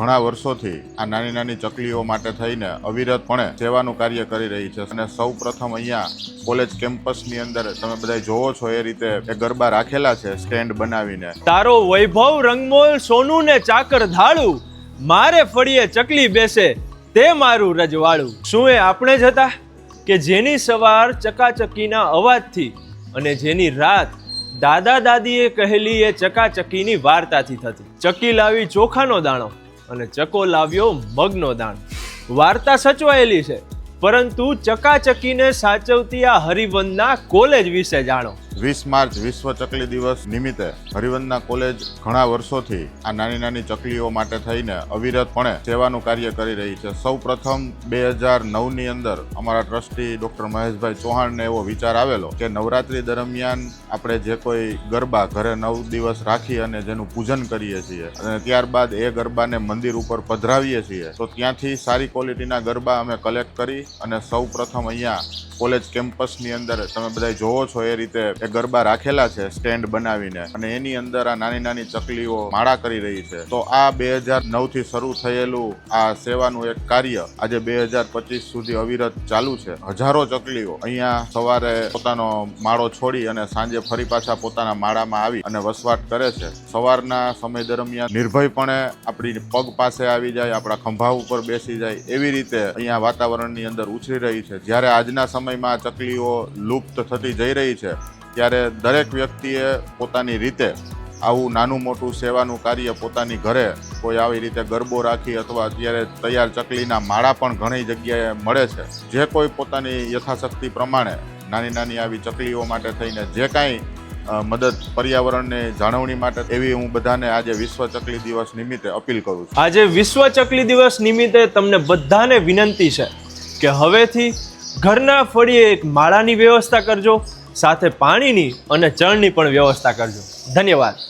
ઘણા વર્ષોથી આ નાની નાની ચકલીઓ માટે થઈને અવિરતપણે સેવાનું કાર્ય કરી રહી છે. અને સૌ પ્રથમ અહીંયા કોલેજ કેમ્પસની અંદર તમે બધા જોવો છો એ રીતે એ ગરબા રાખેલા છે સ્ટેન્ડ બનાવીને. તારો વૈભવ રંગમોલ સોનું ને ચાકર ધાળું. મારે ફળીએ ચકલી બેસે, તે મારું રજવાળું. શું એ આપણે જ હતા? કે જેની સવાર ચકાચકીના અવાજથી અને જેની રાત દાદા દાદીએ કહેલી એ ચકાચકીની વાર્તાથી થતી. ચકી લાવી ચોખાનો દાણો. અને ચકો લાવ્યો મગનો દાન. વાર્તા સચવાયેલી છે, પરંતુ ચકાચકીને સાચવતી આ હરિવંદના કોલેજ વિશે જાણો. વીસ માર્ચ વિશ્વ ચકલી દિવસ નિમિત્તે હરિવંદના કોલેજ ઘણા વર્ષોથી આ નાની નાની ચકલીઓ માટે થઈને અવિરતપણે સેવાનું કાર્ય કરી રહી છે. સૌ પ્રથમ બે હજાર નવની અંદર અમારા ટ્રસ્ટી ડૉક્ટર મહેશભાઈ ચૌહાણને એવો વિચાર આવેલો કે નવરાત્રી દરમિયાન આપણે જે કોઈ ગરબા ઘરે નવ દિવસ રાખી અને જેનું પૂજન કરીએ છીએ અને ત્યારબાદ એ ગરબાને મંદિર ઉપર પધરાવીએ છીએ, તો ત્યાંથી સારી ક્વોલિટીના ગરબા અમે કલેક્ટ કરી અને સૌ પ્રથમ અહીંયા કોલેજ કેમ્પસની અંદર તમે બધા જોવો છો એ રીતે ગરબા રાખેલા છે સ્ટેન્ડ બનાવીને. અને એની અંદર આ નાની નાની ચકલીઓ માળા કરી રહી છે. તો આ બે હજાર નવથી શરૂ થયેલું આ સેવાનું એક કાર્ય આજે બે હજાર પચીસ સુધી અવિરત ચાલુ છે. હજારો ચકલીઓ અહીંયા સવારે પોતાનો માળો છોડી અને સાંજે ફરી પાછા પોતાના માળામાં આવી અને વસવાટ કરે છે. સવારના સમય દરમિયાન નિર્ભયપણે આપણી પગ પાસે આવી જાય, આપણા ખંભા ઉપર બેસી જાય એવી રીતે અહીંયા વાતાવરણની અંદર ઉછરી રહી છે. જ્યારે આજના સમયમાં ચકલીઓ લુપ્ત થતી જઈ રહી છે ત્યારે દરેક વ્યક્તિએ પોતાની રીતે આવું નાનું મોટું સેવાનું કાર્ય પોતાની ઘરે કોઈ આવી રીતે ગરબો રાખી અથવા અત્યારે તૈયાર ચકલીના માળા પણ ઘણી જગ્યાએ મળે છે. જે કોઈ પોતાની યથાશક્તિ પ્રમાણે નાની નાની આવી ચકલીઓ માટે થઈને જે કાંઈ મદદ, પર્યાવરણને જાળવણી માટે એવી હું બધાને આજે વિશ્વ ચકલી દિવસ નિમિત્તે અપીલ કરું છું. આજે વિશ્વ ચકલી દિવસ નિમિત્તે તમને બધાને વિનંતી છે કે હવેથી ઘરના ફળીએ એક માળાની વ્યવસ્થા કરજો. સાથે પાણીની અને ચણની પણ વ્યવસ્થા કરજો. ધન્યવાદ.